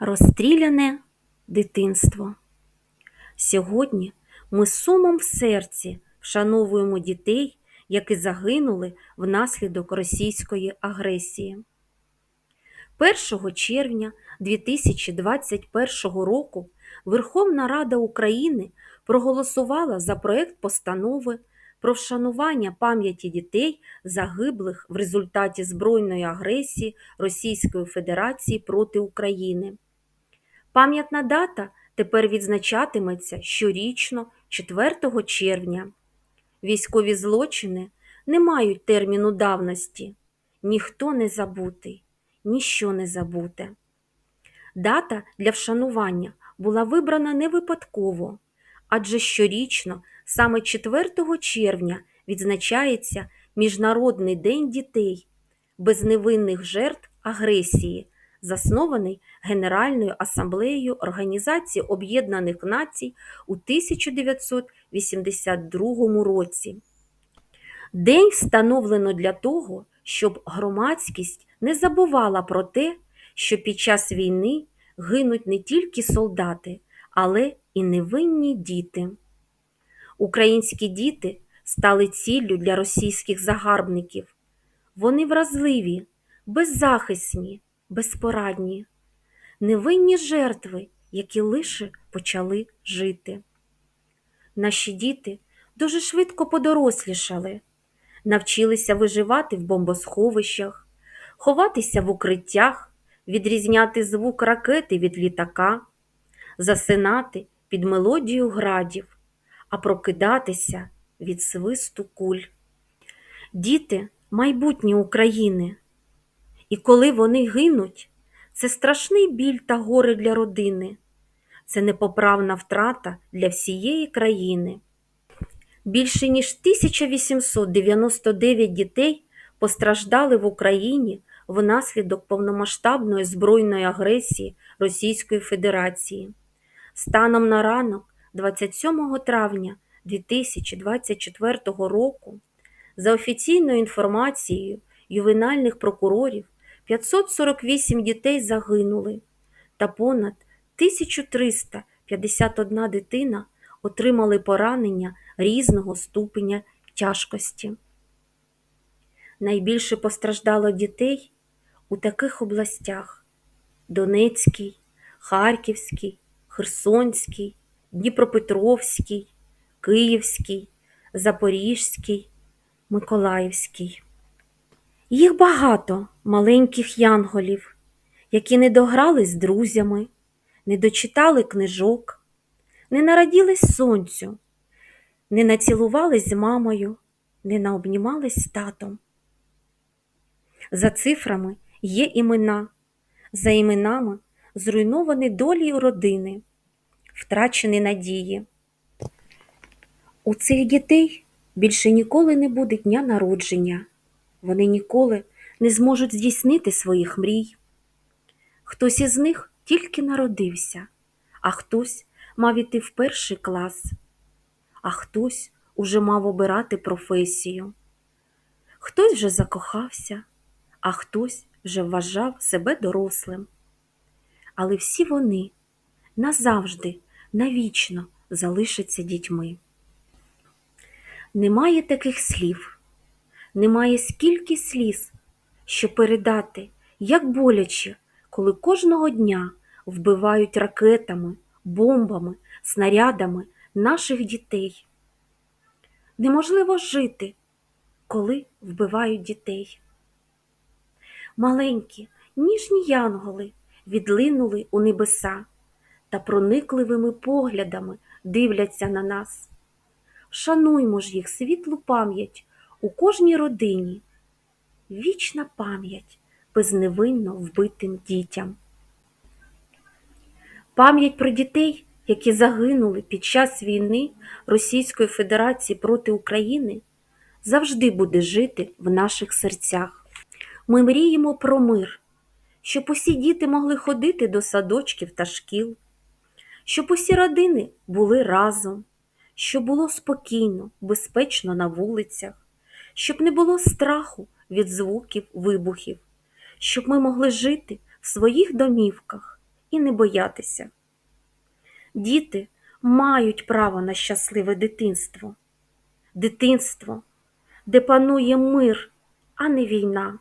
Розстріляне дитинство. Сьогодні ми сумом в серці вшановуємо дітей, які загинули внаслідок російської агресії. 1 червня 2021 року Верховна Рада України проголосувала за проект постанови про вшанування пам'яті дітей, загиблих в результаті збройної агресії Російської Федерації проти України. Пам'ятна дата тепер відзначатиметься щорічно 4 червня. Військові злочини не мають терміну давності. Ніхто не забутий, ніщо не забуте. Дата для вшанування була вибрана не випадково, адже щорічно, саме 4 червня, відзначається Міжнародний день дітей, безневинних жертв агресії, заснований Генеральною асамблеєю Організації Об'єднаних Націй у 1982 році. День встановлено для того, щоб громадськість не забувала про те, що під час війни гинуть не тільки солдати, але і невинні діти. Українські діти стали ціллю для російських загарбників. Вони вразливі, беззахисні, безпорадні, невинні жертви, які лише почали жити. Наші діти дуже швидко подорослішали, навчилися виживати в бомбосховищах, ховатися в укриттях, відрізняти звук ракети від літака, засинати під мелодію градів, а прокидатися від свисту куль. Діти майбутнє України. І коли вони гинуть, це страшний біль та горе для родини, це непоправна втрата для всієї країни. Більше ніж 1899 дітей постраждали в Україні внаслідок повномасштабної збройної агресії Російської Федерації. Станом на ранок, 27 травня 2024 року, за офіційною інформацією ювенальних прокурорів, 548 дітей загинули, та понад 1351 дитина отримали поранення різного ступеня тяжкості. Найбільше постраждало дітей у таких областях: Донецький, Харківський, Херсонський, Дніпропетровський, Київський, Запорізький, Миколаївський. Їх багато маленьких янголів, які не дограли з друзями, не дочитали книжок, не нараділись сонцю, не націлувались з мамою, не наобнімались з татом. За цифрами є імена, за іменами зруйновані долі родини, втрачені надії. У цих дітей більше ніколи не буде дня народження, вони ніколи не зможуть здійснити своїх мрій. Хтось із них тільки народився, а хтось мав іти в перший клас, а хтось уже мав обирати професію. Хтось вже закохався, а хтось вже вважав себе дорослим. Але всі вони назавжди, навічно залишаться дітьми. Немає таких слів, немає скільки сліз, щоб передати, як боляче, коли кожного дня вбивають ракетами, бомбами, снарядами наших дітей. Неможливо жити, коли вбивають дітей. Маленькі, ніжні янголи відлинули у небеса та проникливими поглядами дивляться на нас. Шануймо ж їх світлу пам'ять у кожній родині, вічна пам'ять безневинно вбитим дітям. Пам'ять про дітей, які загинули під час війни Російської Федерації проти України, завжди буде жити в наших серцях. Ми мріємо про мир, щоб усі діти могли ходити до садочків та шкіл, щоб усі родини були разом, щоб було спокійно, безпечно на вулицях, щоб не було страху від звуків вибухів, щоб ми могли жити в своїх домівках і не боятися. Діти мають право на щасливе дитинство, дитинство, де панує мир, а не війна.